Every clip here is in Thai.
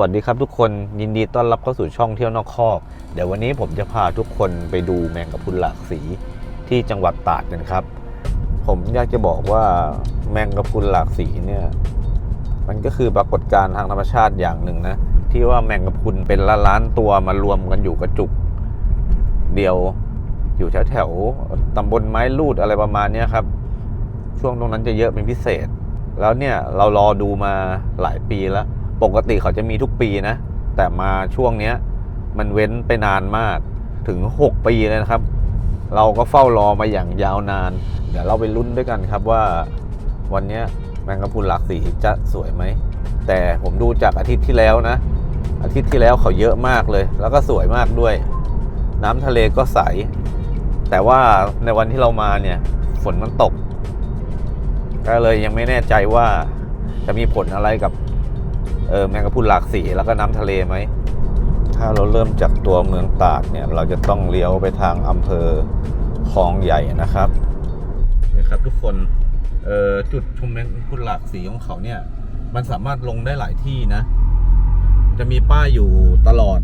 วัสดีครับทุกคนยินดีต้อนรับเข้าสู่ช่องเที่ยวนอกคอกเดี๋ยววันนี้ผมจะพาทุกคนไปดูแมงกะพรุนหลากสีที่จังหวัดตราดกันครับ ผมอยากจะบอกว่าแมงกะพรุนหลากสีเนี่ยมันก็คือปรากฏการณ์ทางธรรมชาติอย่างหนึ่งนะที่ว่าแมงกะพรุนเป็นล้านล้านตัวมารวมกันอยู่กระจุก เดียวอยู่แถวแถวตำบลไม้ลูดอะไรประมาณนี้ครับ ช่วงตรงนั้นจะเยอะเป็นพิเศษ แล้วเนี่ยเรารอดูมาหลายปีแล้ว ปกติเขาจะมีทุกปีนะ แต่มาช่วงเนี้ย มันเว้นไปนานมากถึง 6 ปีเลยนะครับ เราก็เฝ้ารอมาอย่างยาวนาน เดี๋ยวเราไปลุ้นด้วยกันครับว่า วันนี้แมงกะพรุนหลากสีจะสวยไหม แต่ผมดูจากอาทิตย์ที่แล้วนะ อาทิตย์ที่แล้วเขาเยอะมากเลย แล้วก็สวยมากด้วย น้ำทะเลก็ใส แต่ว่าในวันที่เรามาเนี่ยฝนมันตก ก็เลยยังไม่แน่ใจว่าจะมีผลอะไรกับ เออแมงกะพรุนหลากสีแล้วก็น้ำทะเลไหม ถ้าเราเริ่มจากตัวเมืองตาดเนี่ยเราจะต้องเลี้ยวไปทางอำเภอคลองใหญ่นะครับนี่ครับทุกคนเอ่อจุดชมแมงกะพรุนหลากสีของเขาเนี่ย มันสามารถลงได้หลายที่นะ จะมีป้ายอยู่ตลอด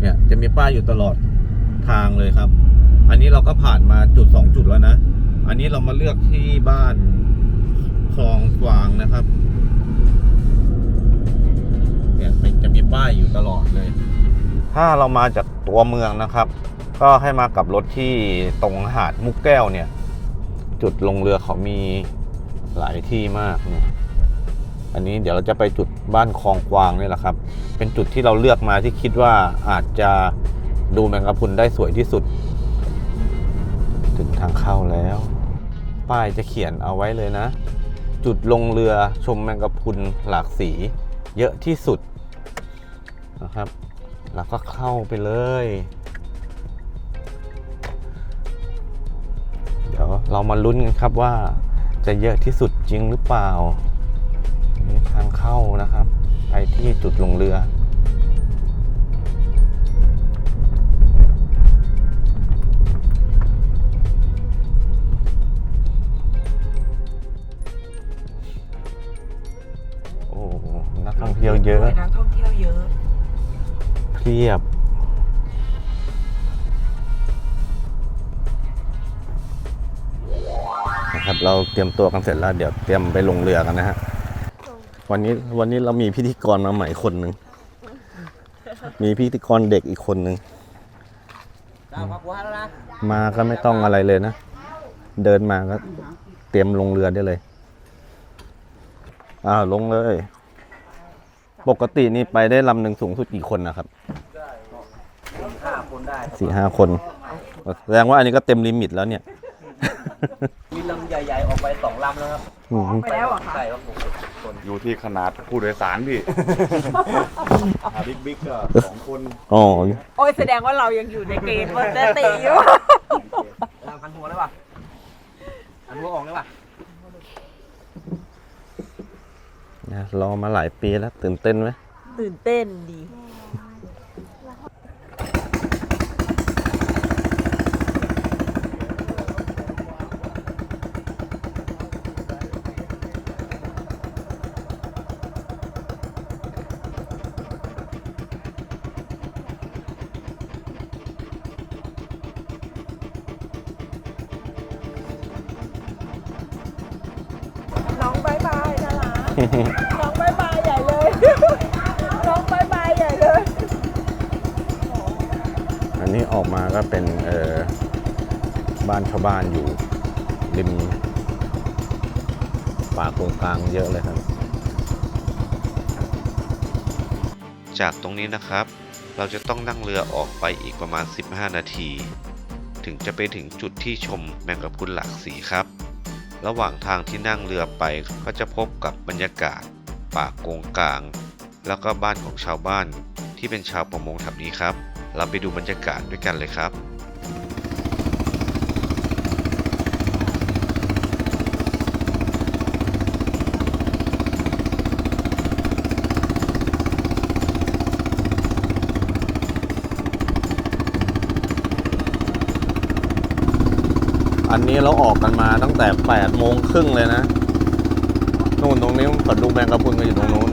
เนี่ยจะมีป้ายอยู่ตลอดทางเลยครับ อันนี้เราก็ผ่านมาจุดสองจุดแล้วนะ อันนี้เรามาเลือกที่บ้านคลองกวางนะครับ เนี่ยมันจะมีป้ายอยู่ตลอดเลย ถ้าเรามาจากตัวเมืองนะครับ ก็ให้มากับรถที่ตรงหาดมุกแก้วเนี่ย จุดลงเรือเขามีหลายที่มากเนี่ยอันนี้เดี๋ยวเราจะไปจุดบ้านคลองกวางนี่แหละครับ เป็นจุดที่เราเลือกมาที่คิดว่าอาจจะดูแมงกะพรุนได้สวยที่สุด ถึงทางเข้าแล้ว ป้ายจะเขียนเอาไว้เลยนะ จุดลงเรือชมแมงกะพรุนหลากสี เยอะที่สุด นะครับ แล้วก็เข้าไปเลย เดี๋ยวเรามาลุ้นกันครับว่าจะเยอะที่สุดจริงหรือเปล่า นี่ทางเข้านะครับไปที่จุดลงเรือโอ้โหนักท่องเที่ยวเยอะ นักท่องเที่ยวเยอะ เพียบ นะครับ เราเตรียมตัวกันเสร็จแล้ว เดี๋ยวเตรียมไปลงเรือกันนะฮะ วันนี้วันนี้เรามีพิธีกรมาใหม่คนหนึ่ง มีพิธีกรเด็กอีกคนหนึ่ง มาก็ไม่ต้องอะไรเลยนะ เดินมาก็เตรียมลงเรือได้เลย อ้าวลงเลย ปกตินี่ไปได้ลำหนึ่งสูงสุดกี่คนนะครับห้าคนได้สี่ห้าคน แสดงว่าอันนี้ก็เต็มลิมิตแล้วเนี่ย มีลำใหญ่ๆออกไปสองลำแล้วครับอืมไปแล้วเหรอคะใช่ครับผมคนอยู่ที่ขนาดผู้โดยสารพี่อ่าบิ๊กบิ๊กก็สองคนอ๋อโอ้ยแสดงว่าเรายังอยู่ในเกณฑ์ปกติอยู่ลำพันหัวได้ป่ะอันหัวออกได้ป่ะ นะรอมาหลายปีแล้วตื่นเต้นไหมตื่นเต้นดี น้องบายบายนะล่ะ น้องบายบายใหญ่เลยน้องบายบายใหญ่เลย อันนี้ออกมาก็เป็นเออบ้านชาวบ้านอยู่ริมป่าโกงกลางเยอะเลยครับ จากตรงนี้นะครับ เราจะต้องนั่งเรือออกไปอีกประมาณ 15 นาที ถึงจะไปถึงจุดที่ชมแมงกะพรุนหลากสีครับ ระหว่างทางที่นั่งเรือไปก็จะพบกับบรรยากาศ ป่าโกงกลาง แล้วก็บ้านของชาวบ้านที่เป็นชาวประมงแถบนี้ครับ เราไปดูบรรยากาศด้วยกันเลยครับ อั นนี้เราออกกันมาตั้งแต่8โมงครึ่งเลยนะนู่นตรงนี้ผมดูแมงกะพรุนกันอยู่ตรงนู้น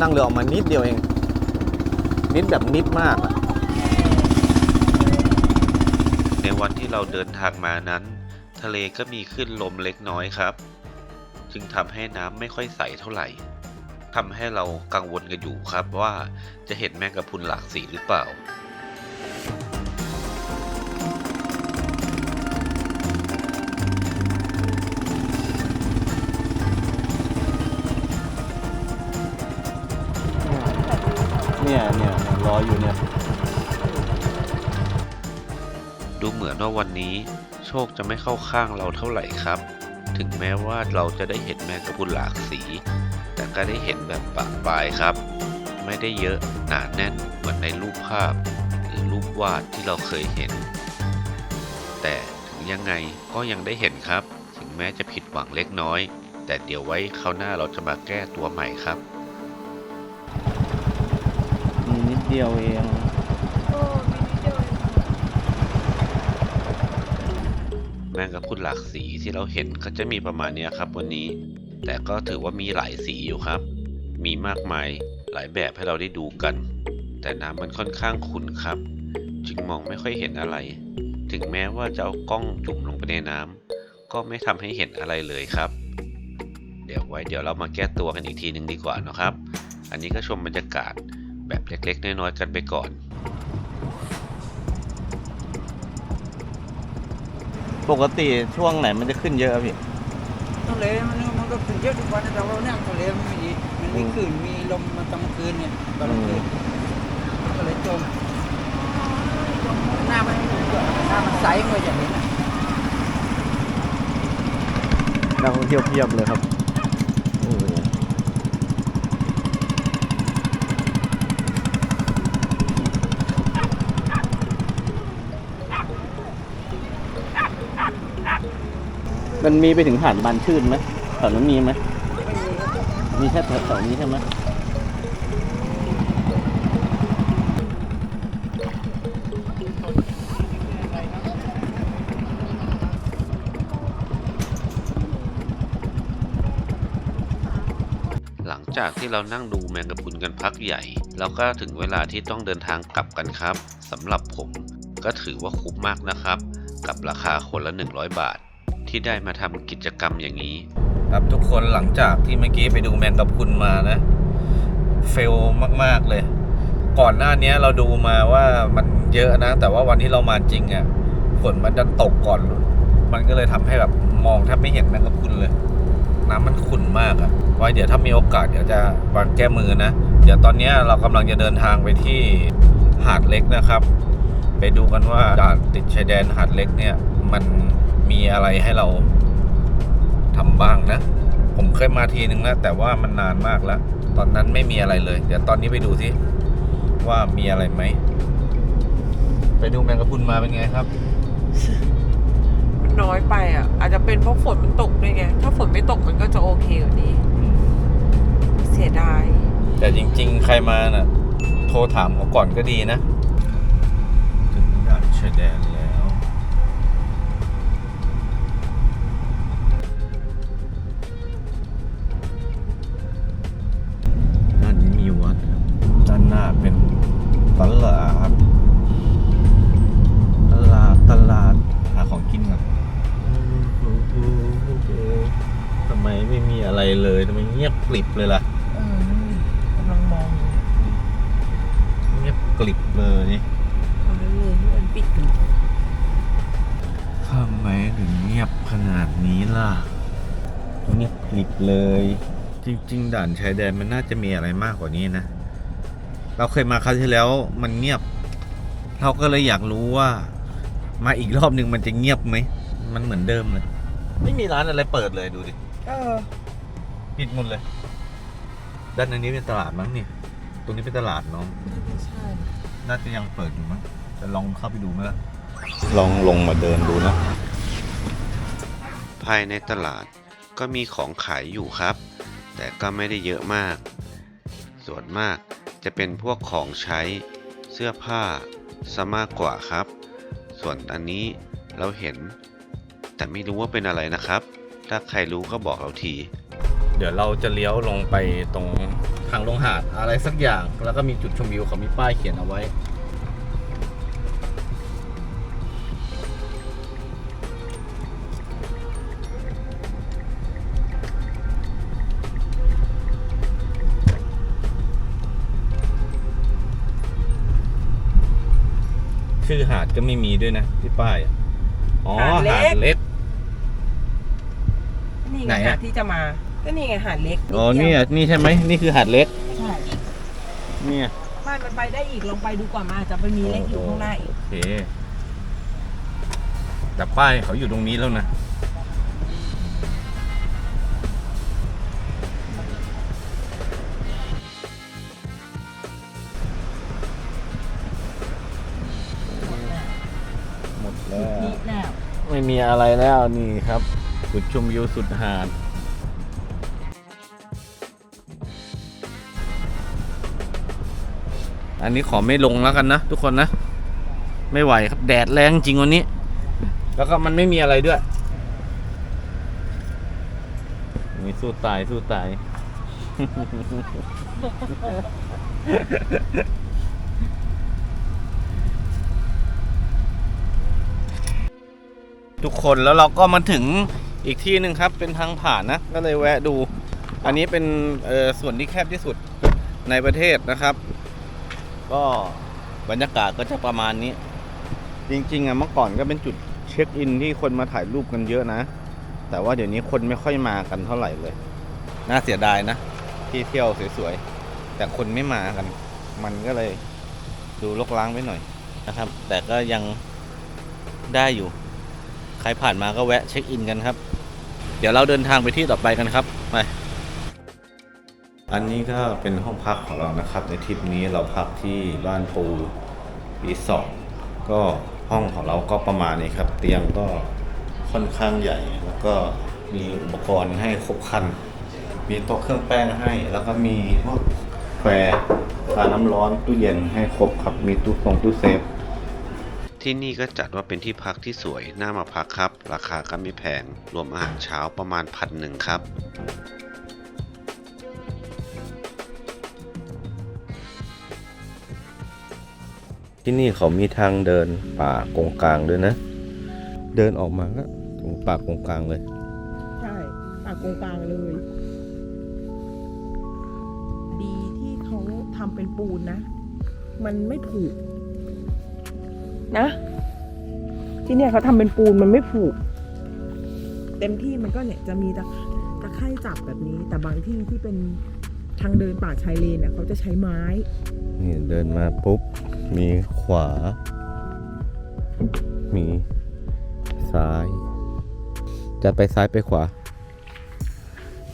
นั่งเรือออกมานิดเดียวเอง นิดแบบนิดมาก ในวันที่เราเดินทางมานั้น ทะเลก็มีขึ้นลมเล็กน้อยครับ จึงทำให้น้ำไม่ค่อยใสเท่าไหร่ทำให้เรากังวลกันอยู่ครับว่าจะเห็นแมงกะพรุนหลากสีหรือเปล่า ดูเหมือนว่าวันนี้โชคจะไม่เข้าข้างเราเท่าไหร่ครับ ถึงแม้ว่าเราจะได้เห็นแมงกะพรุนหลากสี แต่ก็ได้เห็นแบบปะปลายครับ ไม่ได้เยอะหนาแน่นเหมือนในรูปภาพ หรือรูปวาดที่เราเคยเห็น แต่ถึงยังไงก็ยังได้เห็นครับ ถึงแม้จะผิดหวังเล็กน้อย แต่เดี๋ยวไว้คราวหน้าเราจะมาแก้ตัวใหม่ครับ มีนิดเดียวเอง โอ้มีนิดเดียวเอง แมงกะพรุนหลากสีที่เราเห็นก็จะมีประมาณนี้ครับวันนี้ แต่ก็ถือว่ามีหลายสีอยู่ครับ มีมากมายหลายแบบให้เราได้ดูกัน แต่น้ำมันค่อนข้างขุ่นครับ จึงมองไม่ค่อยเห็นอะไร ถึงแม้ว่าจะเอากล้องจุ่มลงไปในน้ำก็ไม่ทำให้เห็นอะไรเลยครับ เดี๋ยวไว้เดี๋ยวเรามาแก้ตัวกันอีกทีหนึ่งดีกว่านะครับ อันนี้ก็ชมบรรยากาศแบบเล็กๆ น้อยๆกันไปก่อน ปกติช่วงไหนมันจะขึ้นเยอะอะพี่ ทะเลมันมันก็ขึ้นเยอะทุกวันนะแต่ว่าเนี่ยทะเลมันไม่ดีมันมีคลื่นมีลมมาตอนกลางคืนเนี่ยตอนกลางคืนมันก็เลยจมหน้ามันหน้ามันใสกว่าอย่างนี้นะ นักท่องเที่ยวเพียบเลยครับโอ้โห มันมีไปถึงหาดบานชื่นไหมแถวนั้นมีไหมมีแค่แถวๆนี้ใช่ไหมหลังจากที่เรานั่งดูแมงกะพรุนกันพักใหญ่ เราก็ถึงเวลาที่ต้องเดินทางกลับกันครับสำหรับผมก็ถือว่าคุ้มมากนะครับ กับราคาคนละ 100 บาท ที่ได้มาทำกิจกรรมอย่างนี้ ครับทุกคนหลังจากที่เมื่อกี้ไปดูแมงกะพรุนมานะ เฟลมาก ๆ เลย ก่อนหน้านี้เราดูมาว่ามันเยอะนะ แต่ว่าวันที่เรามาจริงอะ่ะฝนมันดันตกก่อน มันก็เลยทำให้แบบมองแทบไม่เห็นแมงกะพรุนเลย น้ำมันขุ่นมากอะ่ะไว้เดี๋ยวถ้ามีโอกาสเดี๋ยวจะวางแก้มือนะ เดี๋ยวตอนนี้เรากำลังจะเดินทางไปที่หาดเล็กนะครับ ไปดูกันว่าด่านติดชายแดนหาดเล็กเนี่ยมัน มีอะไรให้เราทำบ้างนะ ผมเคยมาทีนึงนะแต่ว่ามันนานมากแล้ว ตอนนั้นไม่มีอะไรเลย เดี๋ยวตอนนี้ไปดูสิว่ามีอะไรไหม ไปดูแมงกะพรุนมาเป็นไงครับ มันน้อยไปอะ อาจจะเป็นเพราะฝนมันตกด้วยไง ถ้าฝนไม่ตกมันก็จะโอเคกว่านี้ เสียดาย แต่จริง ๆ ใครมาน่ะ โทรถามเขาก่อนก็ดีนะ ถึงด่านชายแดน เลย จริง ๆ ด่านชายแดนมันน่าจะมีอะไรมากกว่านี้นะ เราเคยมาคราวที่แล้วมันเงียบ เราก็เลยอยากรู้ว่า มาอีกรอบหนึ่งมันจะเงียบไหม มันเหมือนเดิมเลย ไม่มีร้านอะไรเปิดเลยดูดิเออปิดหมดเลย ด้านนี้เป็นตลาดมั้งเนี่ย ตรงนี้เป็นตลาดเนาะใช่น่าจะยังเปิดอยู่มั้งจะลองเข้าไปดูไหมล่ะ ลองลงมาเดินดูนะ ภายในตลาด ก็มีของขายอยู่ครับ แต่ก็ไม่ได้เยอะมาก ส่วนมากจะเป็นพวกของใช้เสื้อผ้าซะมากกว่าครับ ส่วนอันนี้เราเห็น แต่ไม่รู้ว่าเป็นอะไรนะครับ ถ้าใครรู้ก็บอกเราที เดี๋ยวเราจะเลี้ยวลงไปตรงทางลงหาดอะไรสักอย่าง แล้วก็มีจุดชมวิวเขามีป้ายเขียนเอาไว้ ชื่อหาดก็ไม่มีด้วยนะที่ป้ายอะอ๋อ หาดเล็กหาดเล็ก นี่ไหนไงอะ หาดที่จะมา ก็นี่ไงหาดเล็กอ๋อดนี่ดียวอะนี่ใช่ไหมนี่คือหาดเล็ก ใช่เนี่ยไม่มันไปได้อีกลองไปดูก่อนมาอาจจะไปมีเล็กอยู่ข้างหน้าอีก โอเคแต่ป้ายเขาอยู่ตรงนี้แล้วนะ ไม่มีอะไรแล้วนี่ครับจุดชมวิวสุดหาดอันนี้ขอไม่ลงแล้วกันนะทุกคนนะ ไม่ไหวครับแดดแรงจริงวันนี้ แล้วก็มันไม่มีอะไรด้วยมีสู้ตายสู้ตาย ทุกคนแล้วเราก็มาถึงอีกที่หนึ่งครับ เป็นทางผ่านนะ ก็เลยแวะดู อันนี้เป็นส่วนที่แคบที่สุดในประเทศนะครับ ก็บรรยากาศก็จะประมาณนี้ จริงๆอะเมื่อก่อนก็เป็นจุดเช็คอินที่คนมาถ่ายรูปกันเยอะนะ แต่ว่าเดี๋ยวนี้คนไม่ค่อยมากันเท่าไหร่เลย น่าเสียดายนะ ที่เที่ยวสวยๆ แต่คนไม่มากัน มันก็เลยดูรกร้างไปหน่อยนะครับ แต่ก็ยังได้อยู่ ใครผ่านมาก็แวะเช็คอินกันครับ เดี๋ยวเราเดินทางไปที่ต่อไปกันครับไปอันนี้ก็เป็นห้องพักของเรานะครับ ในทริปนี้เราพักที่บ้านปูรีสอร์ทก็ห้องของเราก็ประมาณนี้ครับ เตียงก็ค่อนข้างใหญ่ แล้วก็มีอุปกรณ์ให้ครบครัน มีโต๊ะเครื่องแป้งให้ แล้วก็มีพวกแควร์ฝาน้ำร้อนตู้เย็นให้ครบครับ มีตู้ตรงตู้เซฟ ที่นี่ก็จัดว่าเป็นที่พักที่สวยน่ามาพักครับ ราคาก็ไม่แพง รวมอาหารเช้าประมาณพันหนึ่งครับที่นี่เขามีทางเดินป่ากงกลางด้วยนะ เดินออกมาก็ถึงป่ากงกลางเลย ใช่ปากกงกลางเลย ดีที่เขาทำเป็นปูนนะ มันไม่ผุ นะ ที่เนี่ยเขาทำเป็นปูนมันไม่ผุเต็มที่มันก็เนี่ยจะมีตะตะไคร่จับแบบนี้ แต่บางที่ที่เป็นทางเดินป่าชายเลนเนี่ยเขาจะใช้ไม้ นี่เดินมาปุ๊บ มีขวา มีซ้าย จะไปซ้ายไปขวา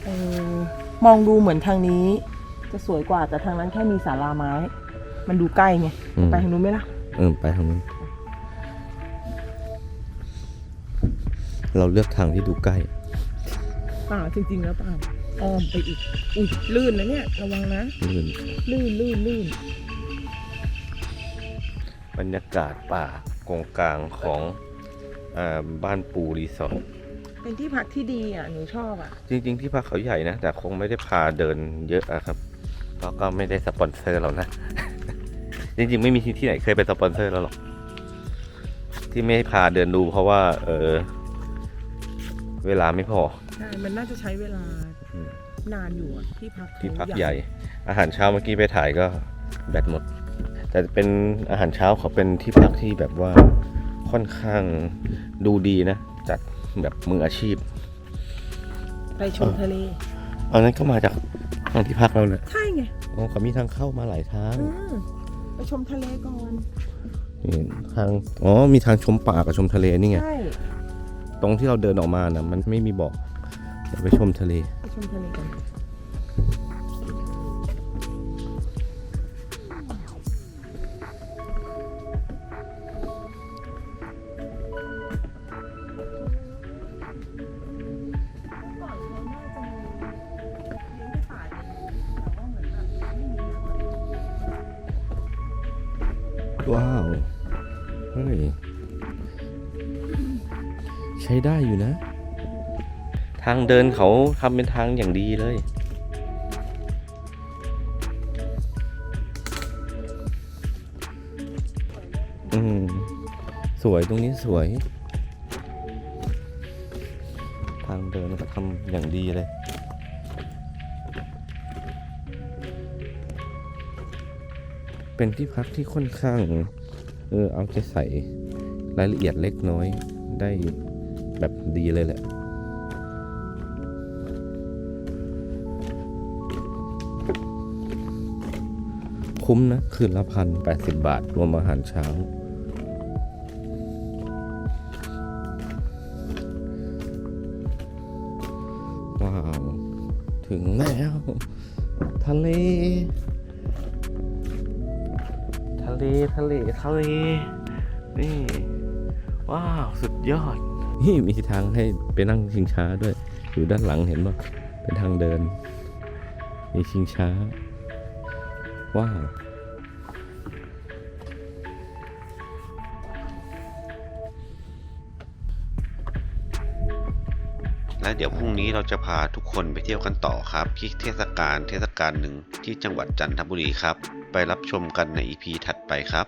เออมองดูเหมือนทางนี้ จะสวยกว่าแต่ทางนั้นแค่มีศาลาไม้ มันดูใกล้ไงอืม ไปทางนู้นไหมล่ะ เออไปทางนู้นเราเลือกทางที่ดูใกล้เปล่าจริงๆแล้วเปล่าอ้อมไปอีก อุ้ยลื่นนะเนี่ย ระวังนะ ลื่นลื่นลื่นลื่นบรรยากาศป่ากงกลางของอาบ้านปูรีสอร์ทเป็นที่พักที่ดีอะ หนูชอบอะ จริง ๆ ที่พักเขาใหญ่นะ แต่คงไม่ได้พาเดินเยอะอะครับเพราะก็ไม่ได้สปอนเซอร์เรานะ จริงๆไม่มีที่ที่ไหนเคยเป็นสปอนเซอร์เราหรอก ที่ไม่ให้พาเดินดูเพราะว่า เออ เวลาไม่พอ ใช่ มันน่าจะใช้เวลาอืม นานอยู่อะที่พักที่พักเขาใหญ่ อาหารเช้าเมื่อกี้ไปถ่ายก็แบตหมด แต่เป็นอาหารเช้าเขาเป็นที่พักที่แบบว่าค่อนข้างดูดีนะ จัดแบบมืออาชีพ ไปชมทะเล อันนั้นก็มาจากทางที่พักเราเนี่ยใช่ไงอ๋อเขามีทางเข้ามาหลายทาง อืม ไปชมทะเลก่อนนี่ทางอ๋อมีทางชมป่ากับชมทะเลนี่ไง ใช่ตรงที่เราเดินออกมานะมันไม่มีบอกเดี๋ยวไปชมทะเล ไปชมทะเลกัน ช้ได้อยู่นะ ทางเดินเขาทำเป็นทางอย่างดีเลย อืม สวยตรงนี้สวย ทางเดินก็ทำอย่างดีเลยเป็นที่พักที่ค่อนข้าง เออเอาใจใส่รายละเอียดเล็กน้อยได้ แบบดีเลยแหละคุ้มนะคืนละพันแปดสิบบาท รวมอาหารเช้า ว้าว ถึงแล้ว ทะเล ทะเล ทะเล ทะเล นี่ ว้าว สุดยอด นี่มีทางให้ไปนั่งชิงช้าด้วย อยู่ด้านหลังเห็นป่ะเป็นทางเดิน มีชิงช้า ว้าวและเดี๋ยวพรุ่งนี้เราจะพาทุกคนไปเที่ยวกันต่อครับ ที่เทศกาลเทศกาลหนึ่งที่จังหวัดจันทบุรีครับ ไปรับชมกันใน EP ถัดไปครับ